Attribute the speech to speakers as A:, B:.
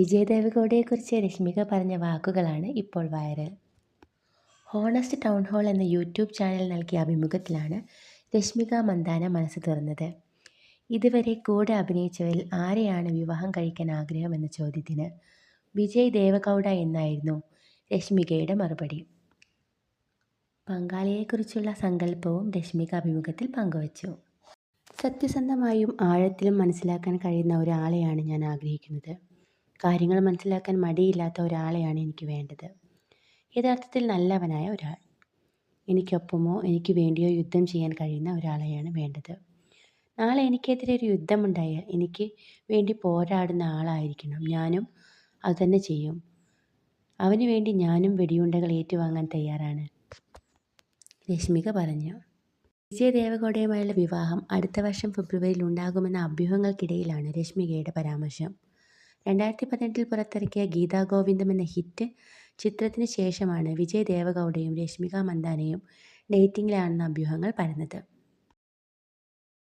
A: വിജയ് ദേവഗൗഡയെക്കുറിച്ച് രശ്മിക പറഞ്ഞ വാക്കുകളാണ് ഇപ്പോൾ വൈറൽ. ഹോണസ്റ്റ് ടൗൺ ഹാൾ എന്ന യൂട്യൂബ് ചാനൽ നൽകിയ അഭിമുഖത്തിലാണ് രശ്മിക മന്ദാന മനസ്സ് തുറന്നത്. ഇതുവരെ കൂടെ അഭിനയിച്ചവരിൽ ആരെയാണ് വിവാഹം കഴിക്കാൻ ആഗ്രഹമെന്ന ചോദ്യത്തിന് വിജയ് ദേവഗൗഡ എന്നായിരുന്നു രശ്മികയുടെ മറുപടി. പങ്കാളിയെക്കുറിച്ചുള്ള സങ്കല്പവും രശ്മിക അഭിമുഖത്തിൽ പങ്കുവച്ചു. സത്യസന്ധമായും ആഴത്തിലും മനസ്സിലാക്കാൻ കഴിയുന്ന ഒരാളെയാണ് ഞാൻ ആഗ്രഹിക്കുന്നത്. കാര്യങ്ങൾ മനസ്സിലാക്കാൻ മടിയില്ലാത്ത ഒരാളെയാണ് എനിക്ക് വേണ്ടത്. യഥാർത്ഥത്തിൽ നല്ലവനായ ഒരാൾ. എനിക്കൊപ്പമോ എനിക്ക് വേണ്ടിയോ യുദ്ധം ചെയ്യാൻ കഴിയുന്ന ഒരാളെയാണ് വേണ്ടത്. നാളെ എനിക്കെതിരെ ഒരു യുദ്ധമുണ്ടായാൽ എനിക്ക് വേണ്ടി പോരാടുന്ന ആളായിരിക്കണം. ഞാനും അതുതന്നെ ചെയ്യും. അവന് വേണ്ടി ഞാനും വെടിയുണ്ടകൾ ഏറ്റുവാങ്ങാൻ തയ്യാറാണ്. രശ്മിക പറഞ്ഞു. വിജയ് ദേവഗൗഡയുമായുള്ള വിവാഹം അടുത്ത വർഷം ഫെബ്രുവരിയിൽ ഉണ്ടാകുമെന്ന അഭ്യൂഹങ്ങൾക്കിടയിലാണ് രശ്മികയുടെ പരാമർശം. രണ്ടായിരത്തി പതിനെട്ടിൽ പുറത്തിറക്കിയ ഗീതാ ഗോവിന്ദം എന്ന ഹിറ്റ് ചിത്രത്തിന് ശേഷമാണ് വിജയ് ദേവഗൗഡയും രശ്മിക മന്ദാനയും ഡേറ്റിംഗിലാണെന്ന അഭ്യൂഹങ്ങൾ പരന്നത്.